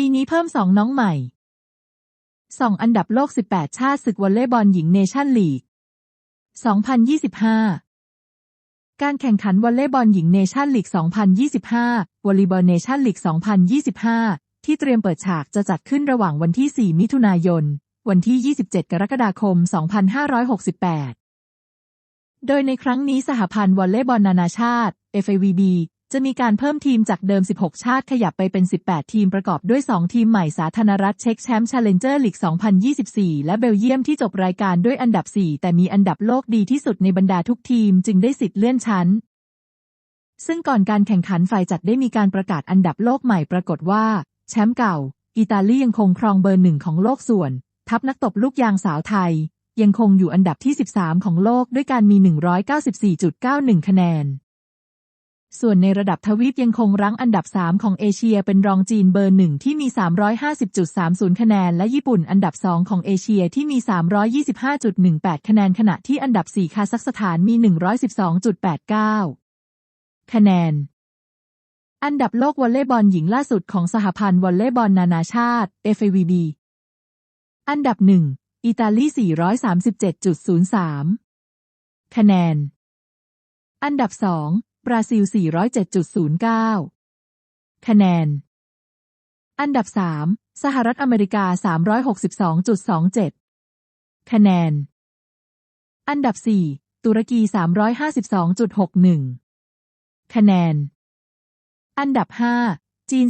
ปีนี้เพิ่มสองน้องใหม่สองอันดับโลก 18 ชาติศึกวอลเลย์บอลหญิงเนชั่นลีก 2025 การแข่งขันวอลเลย์บอลหญิงเนชั่นลีก 2025 วอลเลย์บอลเนชั่นลีก 2025 ที่เตรียมเปิดฉากจะจัดขึ้นระหว่างวันที่ 4 มิถุนายน วันที่ 27 กรกฎาคม 2568 โดยในครั้งนี้สหพันธ์วอลเลย์บอลนานาชาติ FIVB จะมีการเพิ่มทีมจากเดิม 16 ชาติขยับไปเป็น 18 ทีมประกอบด้วย 2 ทีมใหม่สาธารณรัฐเช็กแชมป์ Challenger League 2024 และเบลเยียมที่จบรายการด้วยอันดับ 4 แต่มีอันดับโลกดีที่สุดในบรรดาทุกทีมจึงได้สิทธิ์เลื่อนชั้น ซึ่งก่อนการแข่งขันฝ่ายจัดได้มีการประกาศอันดับโลกใหม่ปรากฏว่า แชมป์เก่า อิตาลียังคงครองเบอร์หนึ่งของโลกส่วน ทัพนักตบลูกยางสาวไทย ยังคงอยู่อันดับที่ 13 ของโลกด้วยการมี 194.91 คะแนน ส่วนในระดับทวีปยังคงรั้งอันดับ 3 ของเอเชียเป็นรองจีนเบอร์หนึ่งที่มี 350.30 คะแนน และญี่ปุ่นอันดับ 2 ของเอเชียที่มี 325.18 คะแนนขณะที่อันดับ 4 คาซัคสถานมี 112.89 คะแนน อันดับโลกวอลเลย์บอลหญิงล่าสุดของสหพันธ์วอลเลย์บอลนานาชาติ FIVB อันดับ1อิตาลี 437.03 คะแนน อันดับ2 บราซิล 407.09 คะแนน อันดับ 3 สหรัฐอเมริกา 362.27 คะแนน อันดับ 4 ตุรกี 352.61 คะแนน อันดับ 5 จีน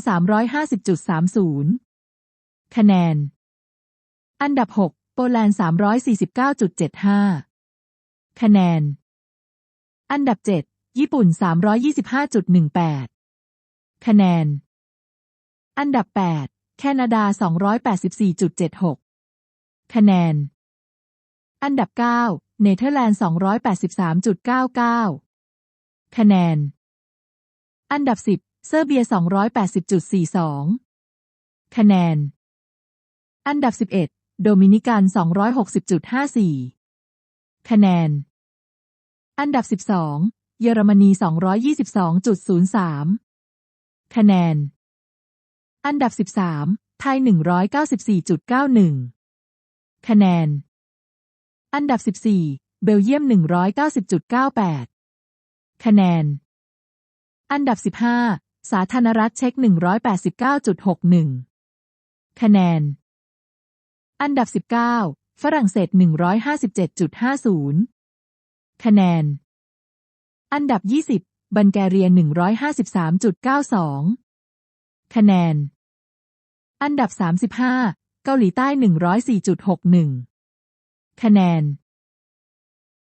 350.30 คะแนน อันดับ 6 โปแลนด์ 349.75 คะแนน อันดับ 7 ญี่ปุ่น 325.18 คะแนน อันดับ 8 แคนาดา 284.76 คะแนน อันดับ 9 เนเธอร์แลนด์ 283.99 คะแนน อันดับ 10 เซอร์เบีย 280.42 คะแนน อันดับ 11 โดมินิกัน 260.54 คะแนน อันดับ 12 เยอรมนี 222.03 คะแนน อันดับ 13 ไทย 194.91 คะแนน อันดับ 14 เบลเยียม 190.98 คะแนน อันดับ 15 สาธารณรัฐเช็ก189.61 คะแนน อันดับ 19 ฝรั่งเศส 157.50 คะแนน อันดับ 20 บัลแกเรีย 153.92 คะแนน อันดับ 35 เกาหลีใต้ 104.61 คะแนน